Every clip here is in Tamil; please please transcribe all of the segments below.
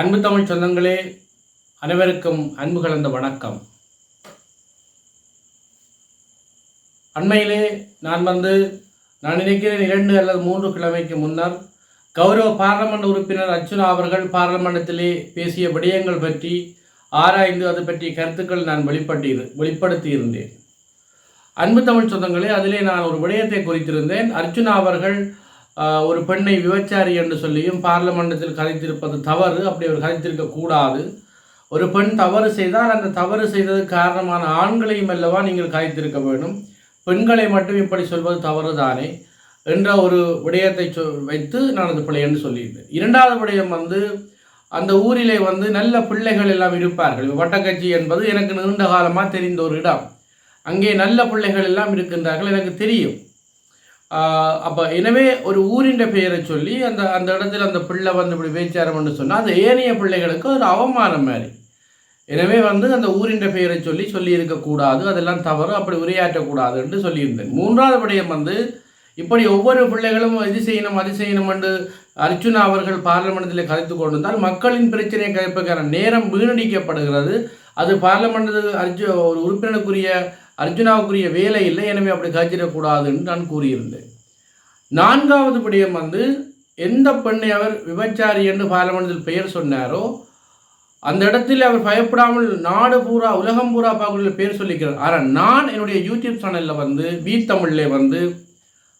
அன்பு தமிழ் சொந்தங்களே அனைவருக்கும் அன்பு கலந்த வணக்கம். அண்மையிலே நான் வந்து நான் நினைக்கிறேன் இரண்டு அல்லது மூன்று கிழமைக்கு முன்னர் கௌரவ பாராளுமன்ற உறுப்பினர் அர்ச்சுனா அவர்கள் பாராளுமன்றத்திலே பேசிய விடயங்கள் பற்றி ஆராய்ந்து அது பற்றிய கருத்துக்கள் நான் வெளிப்பட்டி வெளிப்படுத்தி இருந்தேன் அன்பு தமிழ் சொந்தங்களே அதிலே நான் ஒரு விடயத்தை குறித்திருந்தேன். அர்ச்சுனா அவர்கள் ஒரு பெண்ணை விபச்சாரி என்று சொல்லியும் பார்லமெண்டத்தில் கலைத்திருப்பது தவறு. அப்படி அவர் கலைத்திருக்க கூடாது. ஒரு பெண் தவறு செய்தால் அந்த தவறு செய்தது காரணமான ஆண்களையும் அல்லவா நீங்கள் கலைத்திருக்க வேண்டும். பெண்களை மட்டும் இப்படி சொல்வது தவறு தானே என்ற ஒரு விடயத்தை சொ வைத்து நான் அந்த பிள்ளை என்று சொல்லியிருந்தேன். இரண்டாவது விடயம் வந்து அந்த ஊரிலே வந்து நல்ல பிள்ளைகள் எல்லாம் இருப்பார்கள். வட்டக்கட்சி என்பது எனக்கு நீண்ட காலமாக தெரிந்த ஒரு இடம். அங்கே நல்ல பிள்ளைகள் எல்லாம் இருக்கின்றார்கள். எனக்கு தெரியும். அப்போ எனவே ஒரு ஊரின் பெயரை சொல்லி அந்த அந்த இடத்துல அந்த பிள்ளை வந்து இப்படி பேச்சாரம்னு சொன்னால் அந்த ஏனைய பிள்ளைகளுக்கு ஒரு அவமானம் மாதிரி. எனவே வந்து அந்த ஊரின் பெயரை சொல்லி சொல்லி இருக்கக்கூடாது அதெல்லாம் தவறு அப்படி உரையாற்றக்கூடாது என்று சொல்லியிருந்தேன். மூன்றாவது விடயம் வந்து இப்படி ஒவ்வொரு பிள்ளைகளும் இது செய்யணும் அது செய்யணும் என்று அர்ஜுனா அவர்கள் பார்லமெண்டத்தில் கலைத்து கொண்டிருந்தால் மக்களின் பிரச்சனையை கலைப்புக்கான நேரம் வீணடிக்கப்படுகிறது. அது பார்லமெண்ட் அர்ஜு ஒரு உறுப்பினருக்குரிய அர்ஜுனாவுக்குரிய வேலை இல்லை எனவே அப்படி கழிச்சிடக்கூடாதுன்னு நான் கூறியிருந்தேன். நான்காவது விடயம் வந்து எந்த பெண்ணை அவர் விபச்சாரி என்று பார்லமெண்டத்தில் பெயர் சொன்னாரோ அந்த இடத்தில் அவர் பயப்படாமல் நாடு பூரா உலகம் பூரா பார்க்கக்கூடிய பேர் சொல்லிக்கிறார். ஆனால் நான் என்னுடைய யூடியூப் சேனலில் வந்து வீ தமிழில் வந்து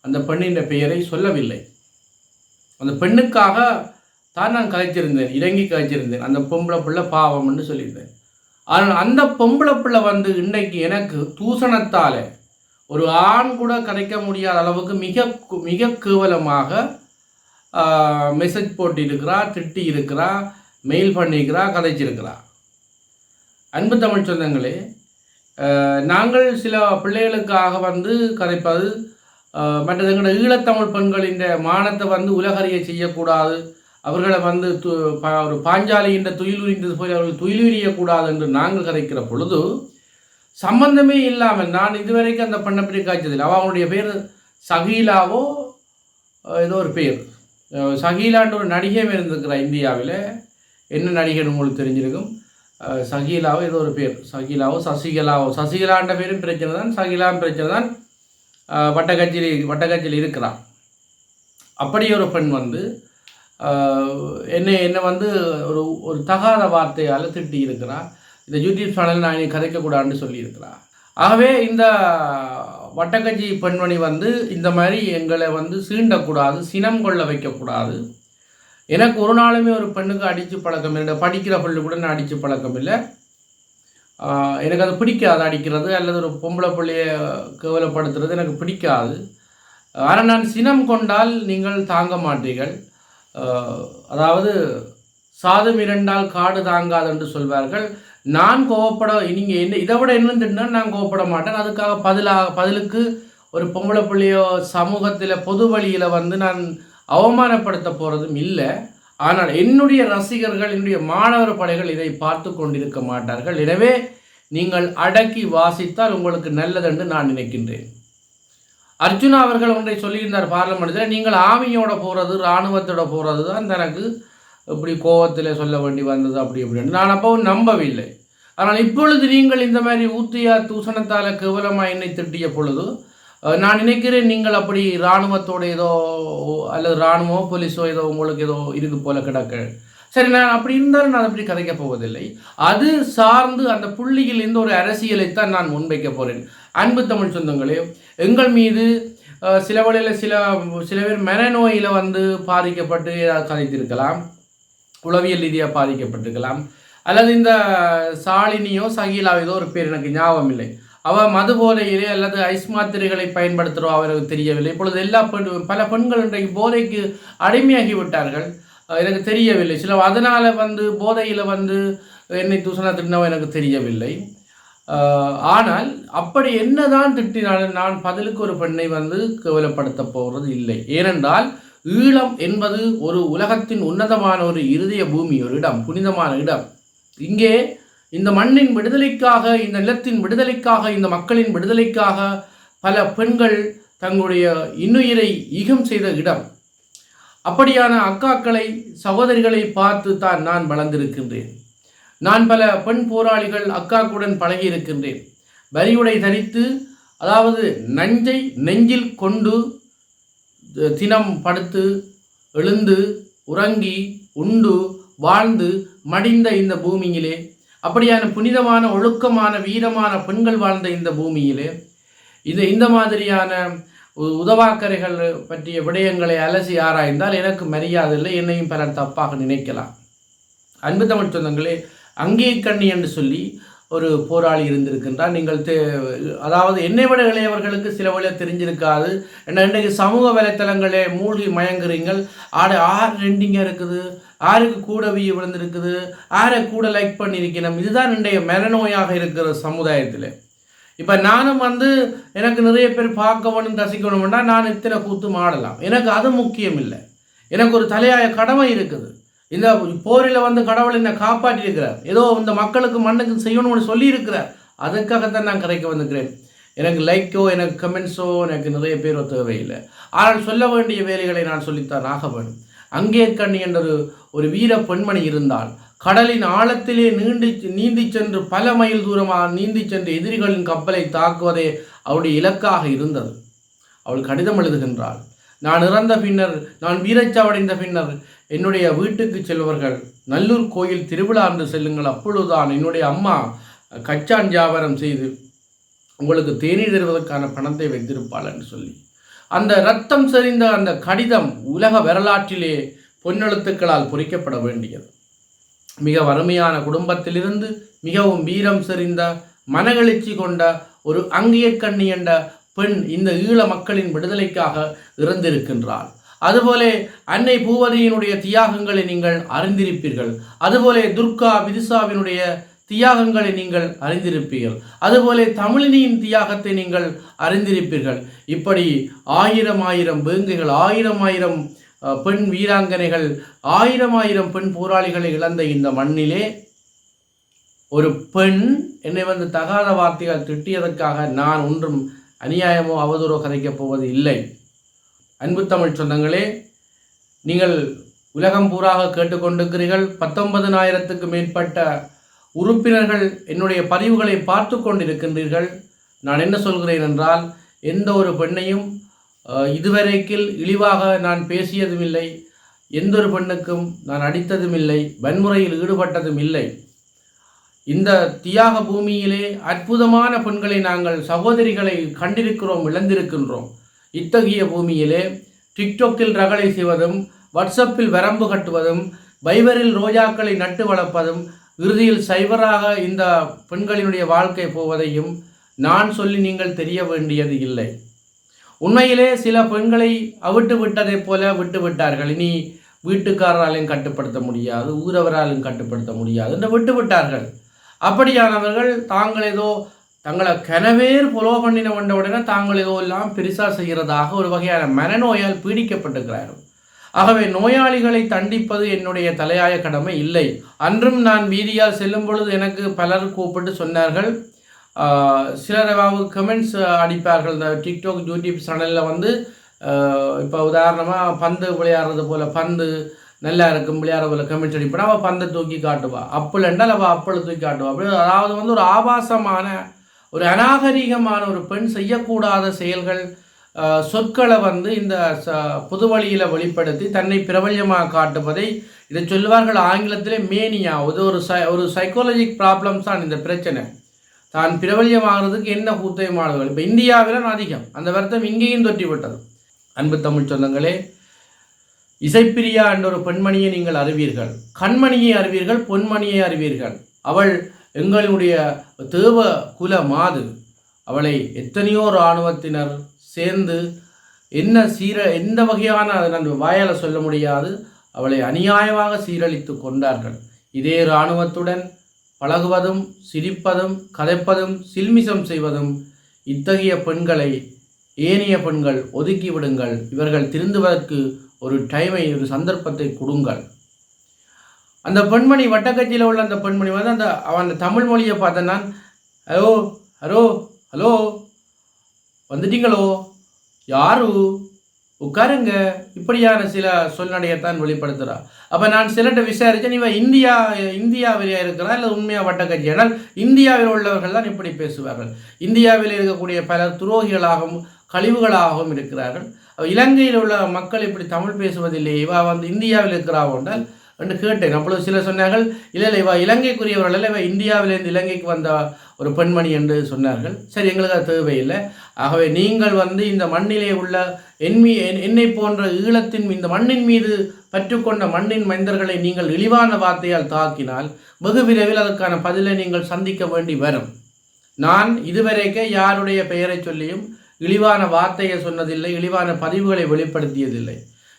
அந்த பெண்ணின் பெயரை சொல்லவில்லை. அந்த பெண்ணுக்காக தான் நான் கதைச்சிருந்தேன் இறங்கி கதைச்சிருந்தேன். அந்த பொம்பளை பிள்ளை பாவம்னு சொல்லியிருந்தேன். ஆனால் அந்த பொம்பளை பிள்ளை வந்து இன்னைக்கு எனக்கு தூசணத்தால் ஒரு ஆண் கூட கிடைக்க முடியாத அளவுக்கு மிக மிக கேவலமாக மெசேஜ் போட்டு இருக்கிறா திட்டி இருக்கிறா மெயில் பண்ணிக்கிறா கதைச்சிருக்கிறா. அன்பு தமிழ் சொந்தங்களே நாங்கள் சில பிள்ளைகளுக்காக வந்து கதைப்பது மற்றது எங்களோட ஈழத்தமிழ் பெண்களின் மானத்தை வந்து உலகறிய செய்யக்கூடாது. அவர்களை வந்து து பாஞ்சாலி ஒரு துயில் உரிந்தது போய் அவர்கள் துயில் உரியக்கூடாது என்று நாங்கள் கதைக்கிற பொழுது சம்பந்தமே இல்லாமல் நான் இதுவரைக்கும் அந்த பெண்ணை பற்றி காய்ச்சதில்லை. அவள் அவனுடைய பேர் சகீலாவோ ஏதோ ஒரு பேர் சகீலான்ற ஒரு நடிகையும் இருந்திருக்கிறார் இந்தியாவில். என்ன நடிகர் உங்களுக்கு தெரிஞ்சிருக்கும்? சகிலாவோ சகீலாவோ ஏதோ ஒரு பேர் சகீலாவோ சசிகலாவோ. சசிகலான்ற பேரும் பிரச்சனை தான். சகிலாவும் பிரச்சனை தான். வட்டக்கட்சியில் வட்டக்கட்சியில் இருக்கிறான். அப்படி ஒரு பெண் வந்து என்னை என்னை வந்து ஒரு ஒரு தகாத வார்த்தையால் திட்டி இருக்கிறா இந்த யூடியூப் சேனல் நான் இனி கதைக்கக்கூடாதுன்னு சொல்லியிருக்கிறா ஆகவே இந்த வட்டக்கட்சி பெண்மணி வந்து இந்த மாதிரி எங்களை வந்து சீண்டக்கூடாது சினம் கொள்ள வைக்கக்கூடாது. எனக்கு ஒரு நாளுமே ஒரு பெண்ணுக்கு அடித்து பழக்கம் இல்லை. படிக்கிற பிள்ளை கூட நான் அடித்து பழக்கம் இல்லை. எனக்கு அது பிடிக்காது அடிக்கிறது அல்லது ஒரு பொம்பளை பிள்ளைய கேவலப்படுத்துறது எனக்கு பிடிக்காது. ஆனால் நான் சினம் கொண்டால் நீங்கள் தாங்க மாட்டீர்கள். அதாவது சாதம் இரண்டால் காடு தாங்காது என்று சொல்வார்கள். நான் கோவப்பட நீங்கள் என்ன இதை விட என்ன திட்டினா நான் கோவப்பட மாட்டேன். அதுக்காக பதிலாக பதிலுக்கு ஒரு பொம்பளை பிள்ளையோ சமூகத்தில் பொது வழியில் வந்து நான் அவமானப்படுத்த போகிறதும் இல்லை. ஆனால் என்னுடைய ரசிகர்கள் என்னுடைய மாணவர் படைகள் இதை பார்த்து கொண்டிருக்க மாட்டார்கள். எனவே நீங்கள் அடக்கி வாசித்தால் உங்களுக்கு நல்லதென்று நான் நினைக்கின்றேன். அர்ஜுனா அவர்கள் ஒன்றை சொல்லியிருந்தார் பார்லமெண்ட்டில் நீங்கள் ஆமியோட போகிறது இராணுவத்தோட போகிறது தான் தனக்கு இப்படி கோவத்தில் சொல்ல வேண்டி வந்தது அப்படி அப்படின்னு நான் அப்போ நம்பவில்லை. ஆனால் இப்பொழுது நீங்கள் இந்த மாதிரி ஊத்தியா தூசணத்தால் கேவலமாக என்னை திட்டிய பொழுது நான் நினைக்கிறேன் நீங்கள் அப்படி இராணுவத்தோட ஏதோ அல்லது இராணுவமோ போலீஸோ ஏதோ உங்களுக்கு ஏதோ இருக்கு போல கிடக்கு. சரி நான் அப்படி இருந்தாலும் நான் அப்படி கதைக்க போவதில்லை. அது சார்ந்து அந்த புள்ளியில் இருந்து ஒரு அரசியலைத்தான் நான் முன்வைக்க போகிறேன் அன்பு தமிழ் சொந்தங்களே எங்கள் மீது சில வழியில் சில சில பேர் மனநோயில் வந்து பாதிக்கப்பட்டு ஏதாவது கதைத்திருக்கலாம் உளவியல் ரீதியாக பாதிக்கப்பட்டிருக்கலாம். அல்லது இந்த சாலினியோ சகிலாவோ ஏதோ ஒரு பேர் எனக்கு ஞாபகம் இல்லை அவள் மது போதையிலே அல்லது ஐஸ் மாத்திரைகளை பயன்படுத்துகிறோ அவருக்கு தெரியவில்லை. இப்பொழுது எல்லா பெண் பல பெண்கள் இன்றைக்கு போதைக்கு அடிமையாகி விட்டார்கள். எனக்கு தெரியவில்லை. சில அதனால் வந்து போதையில் வந்து என்னை தூசணா திட்டினவோ எனக்கு தெரியவில்லை. ஆனால் அப்படி என்னதான் திட்டினாலும் நான் பதிலுக்கு ஒரு பெண்ணை வந்து கேவலப்படுத்த போகிறது இல்லை. ஏனென்றால் ஈழம் என்பது ஒரு உலகத்தின் உன்னதமான ஒரு இருதய பூமி ஒரு இடம் புனிதமான இடம். இங்கே இந்த மண்ணின் விடுதலைக்காக இந்த நிலத்தின் விடுதலைக்காக இந்த மக்களின் விடுதலைக்காக பல பெண்கள் தங்களுடைய இன்னுயிரை ஈகம் செய்த இடம். அப்படியான அக்காக்களை சகோதரிகளை பார்த்து தான் நான் வளர்ந்திருக்கின்றேன். நான் பல பெண் போராளிகள் அக்காக்குடன் பழகி இருக்கின்றேன் வரியுடை தரித்து அதாவது நஞ்சை நெஞ்சில் கொண்டு தினம் படுத்து எழுந்து உறங்கி உண்டு வாழ்ந்து மடிந்த இந்த பூமியிலே அப்படியான புனிதமான ஒழுக்கமான வீரமான பெண்கள் வாழ்ந்த இந்த பூமியிலே இது இந்த மாதிரியான உ- உதவாக்கரைகள் பற்றிய விடயங்களை அலசி ஆராய்ந்தால் எனக்கு மரியாதை இல்லை என்னையும் பலர் தப்பாக நினைக்கலாம். அன்பு தமிழ் சொந்தங்களே அங்கே கண்ணி என்று சொல்லி ஒரு போராளி இருந்திருக்கின்றார். நீங்கள் தே அதாவது என்னை விட இளையவர்களுக்கு சில வழியாக தெரிஞ்சிருக்காது. என்ன இன்றைக்கு சமூக வலைத்தளங்களே மூழ்கி மயங்குறீங்கள். ஆடு ஆறு ரெண்டிங்காக இருக்குது. ஆருக்கு கூட வீ விழுந்திருக்குது. ஆரை கூட லைக் பண்ணியிருக்கணும் இதுதான் இன்றைய மனநோயாக இருக்கிற சமுதாயத்தில். இப்போ நானும் வந்து எனக்கு நிறைய பேர் பார்க்கணும் ரசிக்கணும்னா நான் இத்தனை கூத்து ஆடலாம் எனக்கு அது முக்கியம் இல்லை எனக்கு ஒரு தலையாய கடமை இருக்குது. இந்த போரில் வந்து கடவுள் என்னை காப்பாற்றியிருக்கிறார். ஏதோ இந்த மக்களுக்கு மண்ணுக்கு செய்யணும்னு சொல்லியிருக்கிறார். அதுக்காகத்தான் நான் கரைக்க வந்துக்கிறேன் எனக்கு லைக்கோ எனக்கு கமெண்ட்ஸோ எனக்கு நிறைய பேரோ தேவையில்லை. ஆனால் சொல்ல வேண்டிய வேலைகளை நான் சொல்லித்தான் ஆக வேண்டும். அங்கே கண்ணி என்ற ஒரு ஒரு வீர பெண்மணி இருந்தால் கடலின் ஆழத்திலே நீண்டி நீந்தி சென்று பல மைல் தூரமாக நீந்தி சென்று எதிரிகளின் கப்பலை தாக்குவதே அவருடைய இலக்காக இருந்தது. அவள் கடிதம் எழுதுகின்றாள். நான் இறந்த பின்னர் நான் வீரச்சாவடைந்த பின்னர் என்னுடைய வீட்டுக்கு செல்வர்கள் நல்லூர் கோயில் திருவிழா என்று செல்லுங்கள். அப்பொழுதுதான் என்னுடைய அம்மா கச்சான் வியாபாரம் செய்து உங்களுக்கு தேநீர் தருவதற்கான பணத்தை வைத்திருப்பாள் என்று சொல்லி. அந்த ரத்தம் செறிந்த அந்த கடிதம் உலக வரலாற்றிலே பொன்னெழுத்துக்களால் பொறிக்கப்பட வேண்டியது. மிக வறுமையான குடும்பத்திலிருந்து மிகவும் வீரம் செறிந்த மனகெழுச்சி கொண்ட ஒரு அங்கியக்கண்ணி என்ற பெண் இந்த ஈழ மக்களின் விடுதலைக்காக இறந்திருக்கின்றாள். அதுபோல அன்னை பூவதியினுடைய தியாகங்களை நீங்கள் அறிந்திருப்பீர்கள். அதுபோல துர்கா விதிசாவினுடைய தியாகங்களை நீங்கள் அறிந்திருப்பீர்கள். அதுபோல தமிழினியின் தியாகத்தை நீங்கள் அறிந்திருப்பீர்கள். இப்படி ஆயிரம் ஆயிரம் வேங்கைகள் ஆயிரம் ஆயிரம் பெண் வீராங்கனைகள் ஆயிரம் ஆயிரம் பெண் போராளிகளை இழந்த இந்த மண்ணிலே ஒரு பெண் என்னை வந்து தகாத வார்த்தைகள் திட்டியதற்காக நான் ஒன்றும் அநியாயமோ அவதூறோ கதைக்கப் போவது இல்லை அன்பு தமிழ் சொந்தங்களே நீங்கள் உலகம் பூராக கேட்டுக்கொண்டிருக்கிறீர்கள். பத்தொன்பதனாயிரத்துக்கு மேற்பட்ட உறுப்பினர்கள் என்னுடைய பதிவுகளை பார்த்து கொண்டிருக்கின்றீர்கள். நான் என்ன சொல்கிறேன் என்றால் எந்த ஒரு பெண்ணையும் இதுவரைக்கில் இழிவாக நான் பேசியதும் இல்லை எந்த ஒரு பெண்ணுக்கும் நான் அடித்ததும் இல்லை வன்முறையில் ஈடுபட்டதும் இல்லை இந்த தியாக பூமியிலே அற்புதமான பெண்களை நாங்கள் சகோதரிகளை கண்டிருக்கிறோம் இழந்திருக்கின்றோம். இத்தகைய பூமியிலே டிக்டோக்கில் ரகளை செய்வதும் வாட்ஸ்அப்பில் வரம்பு கட்டுவதும் பைபரில் ரோஜாக்களை நட்டு வளர்ப்பதும் இறுதியில் சைவராக இந்த பெண்களினுடைய வாழ்க்கை போவதையும் நான் சொல்லி நீங்கள் தெரிய வேண்டியது இல்லை. உண்மையிலே சில பெண்களை அவிட்டு விட்டதைப் போல விட்டு விட்டார்கள். இனி வீட்டுக்காரராலையும் கட்டுப்படுத்த முடியாது ஊரவராலும் கட்டுப்படுத்த முடியாது என்று விட்டு விட்டார்கள். அப்படியானவர்கள் தாங்கள் ஏதோ தங்களை கனவேர் புலோ பண்ணின வந்த உடனே தாங்கள் ஏதோ எல்லாம் பெரிசா செய்கிறதாக ஒரு வகையான மனநோயால் பீடிக்கப்பட்டிருக்கிறார்கள். ஆகவே நோயாளிகளை தண்டிப்பது என்னுடைய தலையாய கடமை இல்லை. அன்றும் நான் வீதியால் செல்லும் பொழுது எனக்கு பலர் கூப்பிட்டு சொன்னார்கள். சிலர் கமெண்ட்ஸ் அடிப்பார்கள். இந்த டிக்டாக் யூடியூப் சேனலில் வந்து இப்போ உதாரணமாக பந்து விளையாடுறது போல் பந்து நல்லா இருக்கும் விளையாடுற போல கமெண்ட்ஸ் அடிப்பா அவள் பந்தை தூக்கி காட்டுவா. அப்பள் என்றால் அவள் அப்பளை தூக்கி காட்டுவா. அப்படி அதாவது வந்து ஒரு ஆபாசமான ஒரு அநாகரிகமான ஒரு பெண் செய்யக்கூடாத செயல்கள் சொற்களை வந்து இந்த ச புது வழியில் வெளிப்படுத்தி தன்னை பிரபல்யமாக காட்டுவதை இதை சொல்லுவார்கள் ஆங்கிலத்திலே மேனியா. இது ஒரு சை ஒரு சைக்காலஜிக் ப்ராப்ளம்ஸ் தான் இந்த பிரச்சனை. தான் பிரபல்யமாகிறதுக்கு என்ன கூத்தயமானவர்கள் இப்போ இந்தியாவில் அதிகம். அந்த வருத்தம் இங்கேயும் தொட்டி விட்டது அன்பு தமிழ் சொந்தங்களே இசைப்பிரியா என்ற ஒரு பெண்மணியை நீங்கள் அறிவீர்கள். கண்மணியை அறிவீர்கள் பொன்மணியை அறிவீர்கள். அவள் எங்களுடைய தேவ குல மாது அவளை எத்தனையோ இராணுவத்தினர் சேர்ந்து என்ன சீர எந்த வகையான அதை நான் வாயால் சொல்ல முடியாது அவளை அநியாயமாக சீரழித்து கொண்டார்கள். இதே இராணுவத்துடன் பழகுவதும் சிரிப்பதும் கதைப்பதும் சில்மிசம் செய்வதும் இத்தகைய பெண்களை ஏனைய பெண்கள் ஒதுக்கி விடுங்கள். இவர்கள் திருந்துவதற்கு ஒரு டைமை ஒரு சந்தர்ப்பத்தை கொடுங்கள். அந்த பெண்மணி வட்டக்கட்சியில் உள்ள அந்த பெண்மணி வந்து அந்த அவன் தமிழ் மொழியை பார்த்தேன் நான் ஹலோ ஹலோ ஹலோ வந்துட்டீங்களோ? யாரு? உட்காருங்க. இப்படியான சில சொல்நடையத்தான் வெளிப்படுத்துகிறா அப்போ நான் சிலட்ட விசாரித்தேன் இவன் இந்தியா இந்தியாவிலேயே இருக்கிறா இல்லை உண்மையாக வட்டக்கட்சி ஆனால் இந்தியாவில் உள்ளவர்கள் தான் இப்படி பேசுவார்கள். இந்தியாவில் இருக்கக்கூடிய பல துரோகிகளாகவும் கழிவுகளாகவும் இருக்கிறார்கள். இலங்கையில் உள்ள மக்கள் இப்படி தமிழ் பேசுவதில்லை. இவா வந்து இந்தியாவில் இருக்கிறாவோ என்றால் என்று கேட்டேன். அப்பொழுது சிலர் சொன்னார்கள் இல்லை இல்லை இலங்கைக்குரியவர்கள் இல்லை இவ இந்தியாவிலிருந்து இலங்கைக்கு வந்த ஒரு பெண்மணி என்று சொன்னார்கள். சரி எங்களுக்கு அது தேவையில்லை. ஆகவே நீங்கள் வந்து இந்த மண்ணிலே உள்ள என்மீ என்னை போன்ற ஈழத்தின் இந்த மண்ணின் மீது பற்றுக்கொண்ட மண்ணின் மைந்தர்களை நீங்கள் இழிவான வார்த்தையால் தாக்கினால் வெகு விரைவில் அதற்கான பதிலை நீங்கள் சந்திக்க வேண்டி வரும். நான் இதுவரைக்கே யாருடைய பெயரை சொல்லியும் இழிவான வார்த்தையை சொன்னதில்லை இழிவான பதிவுகளை வெளிப்படுத்தியதில்லை.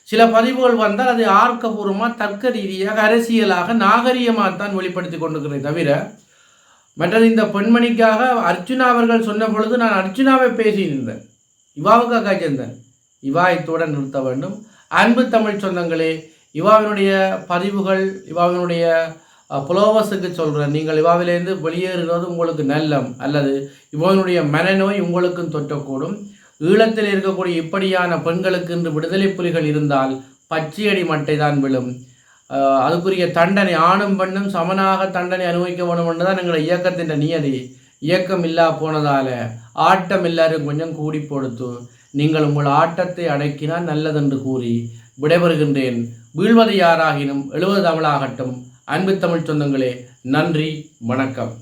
சில பதிவுகள் வந்தால் அது ஆர்க்கபூர்வமாக தர்க்க ரீதியாக அரசியலாக நாகரிகமாக தான் வெளிப்படுத்தி கொண்டிருக்கிறேன் தவிர மற்றது இந்த பெண்மணிக்காக அர்ச்சுனா அவர்கள் சொன்ன பொழுது நான் அர்ச்சுனாவை பேசியிருந்தேன். இவாவுக்காக சேர்ந்தேன். இவா இத்துடன் நிறுத்த வேண்டும். அன்பு தமிழ் சொந்தங்களே இவாவினுடைய பதிவுகள் இவாவினுடைய புலோவஸுக்கு சொல்கிறேன் நீங்கள் இவாவிலேருந்து வெளியேறுவது உங்களுக்கு நல்லம் அல்லது இவனுடைய மனநோய் உங்களுக்கும் தொற்றக்கூடும். ஈழத்தில் இருக்கக்கூடிய இப்படியான பெண்களுக்கு இன்று விடுதலை புலிகள் இருந்தால் பச்சையடி மட்டை தான் விழும். அதுக்குரிய தண்டனை ஆணும் பெண்ணும் சமனாக தண்டனை அனுபவிக்க வேணும் என்றுதான் எங்களை இயக்கத்தின் நியதி. இயக்கம் இல்லா போனதால ஆட்டம் எல்லாரும் கொஞ்சம் கூடி கொடுத்து நீங்கள் உங்கள் ஆட்டத்தை அடக்கினால் நல்லதென்று கூறி விடைபெறுகின்றேன். வீழ்வது யாராகினும் எழுவது தமிழாகட்டும். அன்பு தமிழ் சொந்தங்களே நன்றி வணக்கம்.